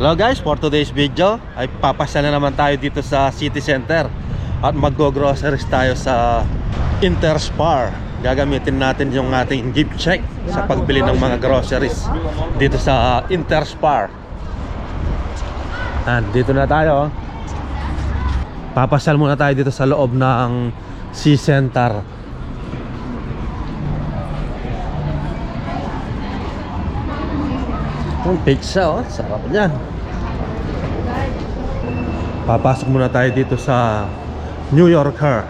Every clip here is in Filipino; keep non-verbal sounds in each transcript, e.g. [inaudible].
Hello guys, for today's video ay papasya na naman tayo dito sa city center at maggo-groceries tayo sa Interspar. Gagamitin natin yung ating gift check sa pagbili ng mga groceries dito sa Interspar. Ah, dito na tayo. Papasyal muna tayo dito sa loob ng C-Center. Ang pizza oh, sarap niyan. Papasok muna tayo dito sa New Yorker.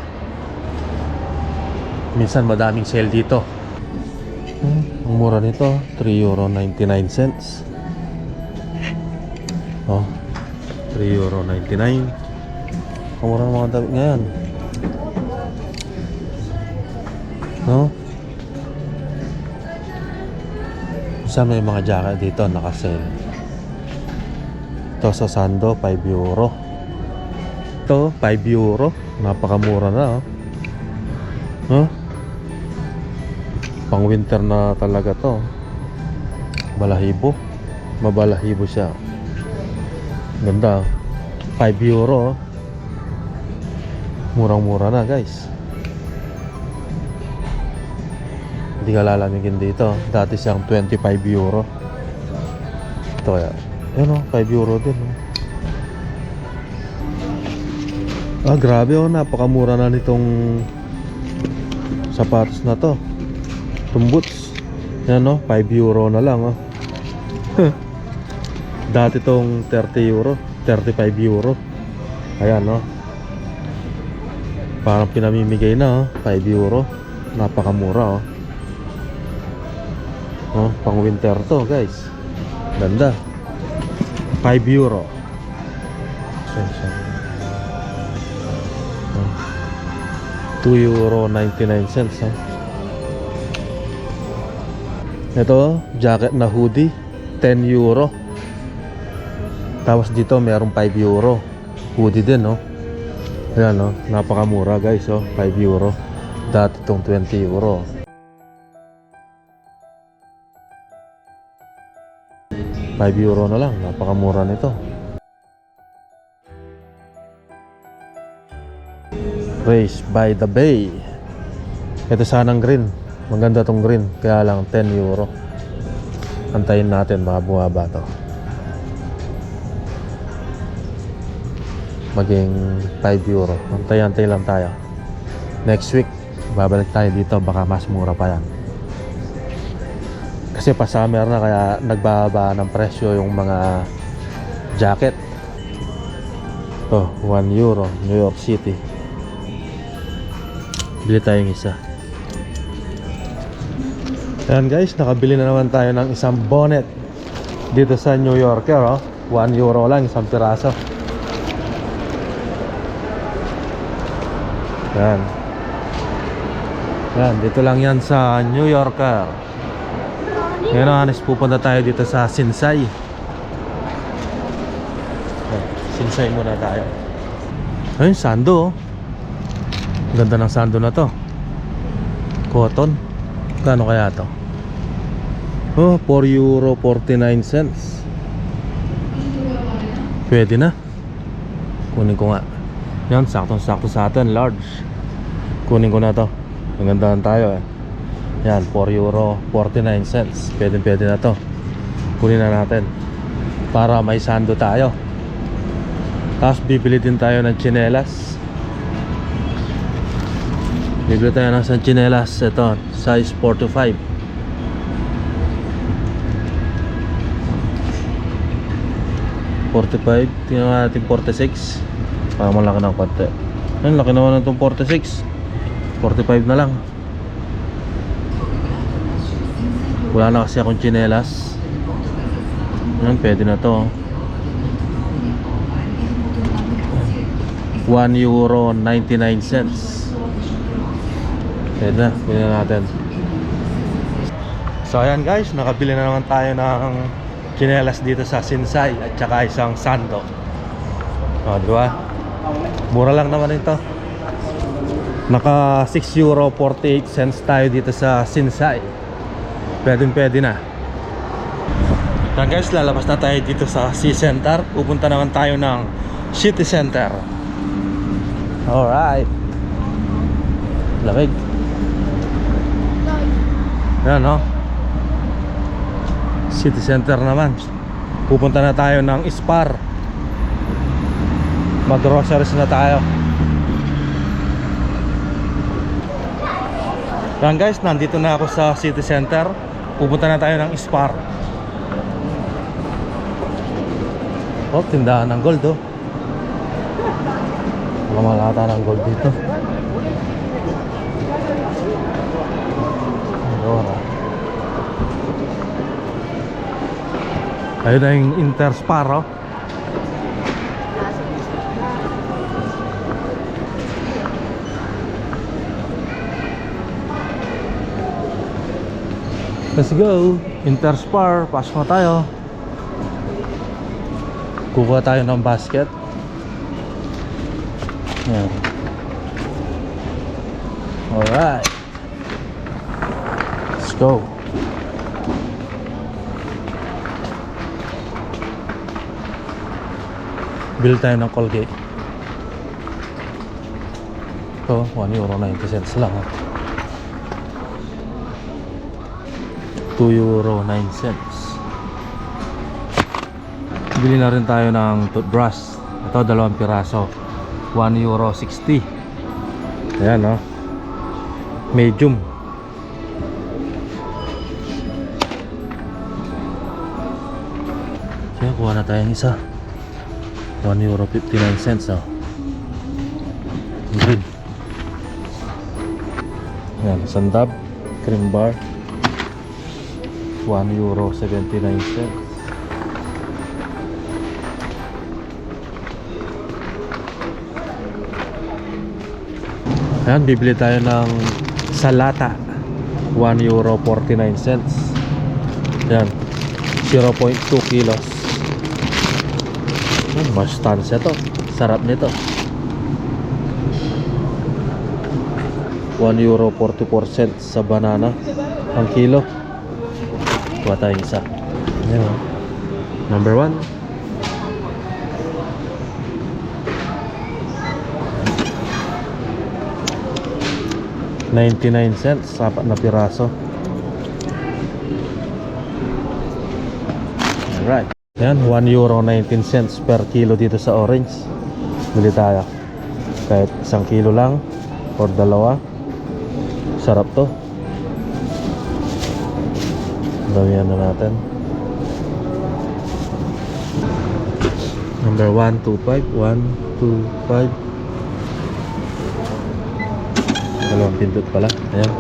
Minsan madaming sale dito. Hmm, ang mura nito, 3 euro 99 cents. Oh, 3 euro 99. Ang mura ng mga damit ngayon. No? Saan may mga jacket dito naka-sale? Ito sa Sando, 5 euro. Ito, 5 euro. Napakamura na, oh. Huh? Pang winter na talaga to. Balahibo. Mabalahibo siya. Ganda. oh. 5 euro. oh. Murang-mura na, guys. Hindi ka lalamigin dito. Dati siyang 25 euro. Ito kaya. Yan o, 5 euro din. Oh. Ah, grabe oh. Napakamura na nitong sapatos na to. Itong boots. Yan oh, 5 euro na lang oh. [laughs] Dati tong 30 euro. 35 euro. Ayan oh. Parang pinamimigay na oh. 5 euro. Napakamura oh. Oh, pang winter to guys. Ganda. 5 euro. Oh. 2 euro 99 cents ha. Ito, jacket na hoodie, 10 euro. Tapos dito mayroong 5 euro. Hoodie din, no? Ayan, no? Napakamura, guys, oh. 5 euro. Dati itong 20 euro. 5 euro na lang, napakamura nito. Race by the Bay. Ito sanang green. Maganda tong green, kaya lang 10 euro. Antayin natin baka bumaba to. Maging 5 euro. Antay-antay lang tayo. Next week, babalik tayo dito. Baka mas mura pa yan. Kasi pa summer na kaya nagbababa ng presyo yung mga jacket. Oh, 1 euro, New York City. Bili tayong isa. Ayan guys, nakabili na naman tayo ng isang bonnet dito sa New Yorker. Oh. 1 euro lang, isang piraso. Yan. Yan, dito lang yan sa New Yorker. Ngayon ang anis pupunta tayo dito sa Sinsay. Sinsay muna tayo. Ayun, sando oh. Ganda ng sando na to. Cotton. Kano kaya to? Oh, 4 euro 49 cents. Pwede na. Kunin ko nga. Yan, saktong-sakto sa atin, large. Kunin ko na to. Magandaan tayo eh. Yan, 4 euro 49 cents. Pwede pwede na to. Kunin na natin. Para may sando tayo. Tapos bibili din tayo ng chinelas. Bibili tayo ng chinelas. Ito, size 4 to 5. Forty-five, tingnan natin 46 Para malaki ng konti Ayun, laki naman ng itong 46 45 na lang Wala na kasi akong chinelas. Ayun, pwede na to. 1 euro 99 cents. Pwede na, pwede na natin. So ayan guys, nakabili na naman tayo ng chinelas dito sa Sinsay at saka isang sando. O, di ba? Mura lang naman ito. Naka 6 euro 48 cents tayo dito sa Sinsay Pwede pwede na Yan guys, lalabas na tayo dito sa Sea Center. Pupunta naman tayo ng City Center. Alright. Lamig. Yan no. City Center naman. Pupunta na tayo ng Spar. Mag-groceries na tayo. Yan guys, nandito na ako sa City Center. Pupunta na tayo ng Spar. Oh, tindahan ng gold oh. Wala malata ng gold dito. Ayun. Ayun na yung Interspar oh. Let's go. Interspar. Pasok na tayo. Kukuha tayo ng basket. Yan. Alright. Let's go. Bill tayo ng Colgate. Ito, 1 euro 90 cents lang. ah. 2 euro 9 cents. Bili na rin tayo ng toothbrush. Ito, dalawang piraso. 1 euro 60. Ayan, no? Medium. Kaya kuha na tayong isa. 1 euro 59 cents, oh. Green. Ayan, sandab. Cream bar. 1 euro 79 cents. Ayan, bibili tayo ng salata. 1 euro 49 cents. Ayan, 0.2 kilos. Ayan, mastansya to. Sarap nito. 1 euro 44 cents sa banana. Ang kilo. Kuha tayo isa. Ayan, oh. Number 1. Ninety-nine cents, apat na piraso. Alright. Yan, 1 euro 19 cents per kilo dito sa orange. Bili tayo. Kahit isang kilo lang or dalawa. Sarap to. Damihan na natin. Number 125, 125. Dalawang pindot pala. Ayan.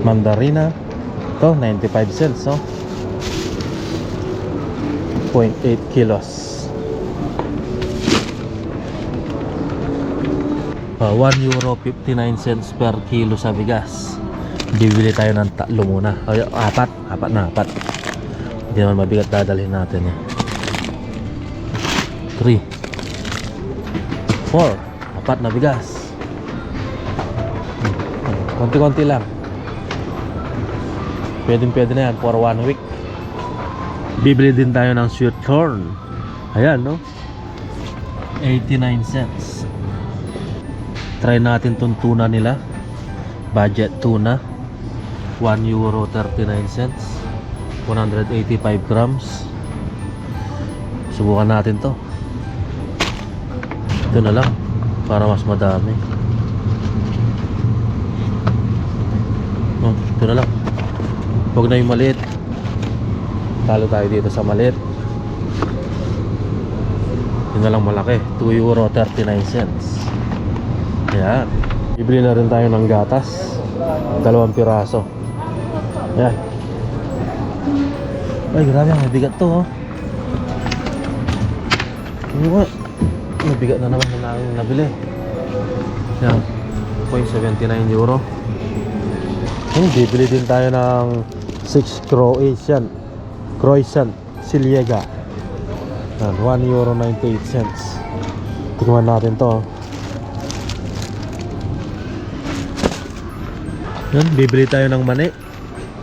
Mandarina. Ito, 95 cents, oh. 0.8 kilos. Ah, 1 euro 59 cents per kilo sa bigas. Bibili tayo ng tatlo muna. Ay, apat. Apat na, apat. Hindi naman mabigat dadalhin natin eh. 3 4 Apat na bigas. Hmm, Konti-konti lang. Pwede pwede na yan for one week. Bibili din tayo ng sweet corn. Ayan, no? 89 cents. Try natin tong tuna nila. Budget tuna. 1 euro 39 cents. 185 grams. Subukan natin to. Ito na lang. Para mas madami. Oh, ito na lang. Huwag na yung maliit. Talo tayo dito sa maliit. Yun na lang malaki. 2 euro 39 cents. Ayan. Bibili na rin tayo ng gatas. Dalawang piraso. Ayan. Ay, grabe. Mabigat to, oh. Ano? Mabigat na naman na nabili. Ayan. 0.79 euro. Hmm, bibili din tayo ng 6 Croatian Croissant Siliega Yan, 1 euro 98 cents Tingnan natin to Yan, bibili tayo ng mani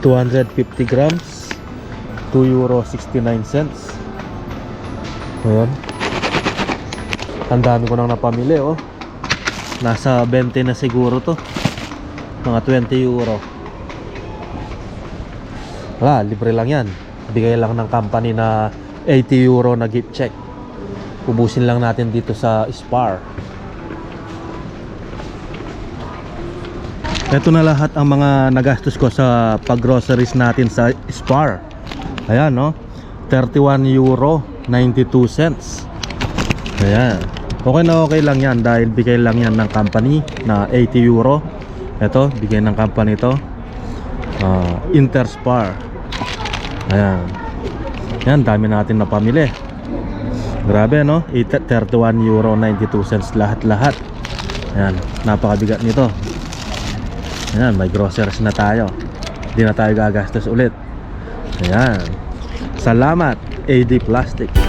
250 grams 2 euro 69 cents. Ayan. Ang dami ko nang napamili oh. Nasa 20 na siguro to. Mga 20 euro. Wala, libre lang yan. Bigay lang ng company na 80 euro na gift check. Ubusin lang natin dito sa Spar. Ito na lahat ang mga nagastos ko sa pag-groceries natin sa Spar. Ayan, no? 31 euro 92 cents. Ayan. Okay na okay lang yan dahil bigay lang yan ng company na 80 euro. Ito, bigay ng company ito. Ah, Interspar. Ayan. Yan, dami natin na pamili. Grabe, no? 8 31 euro 92 cents lahat-lahat. Ayan, napakabigat nito. Ayan, may groceries na tayo. Hindi na tayo gagastos ulit. Ayan. Salamat, AD Plastic.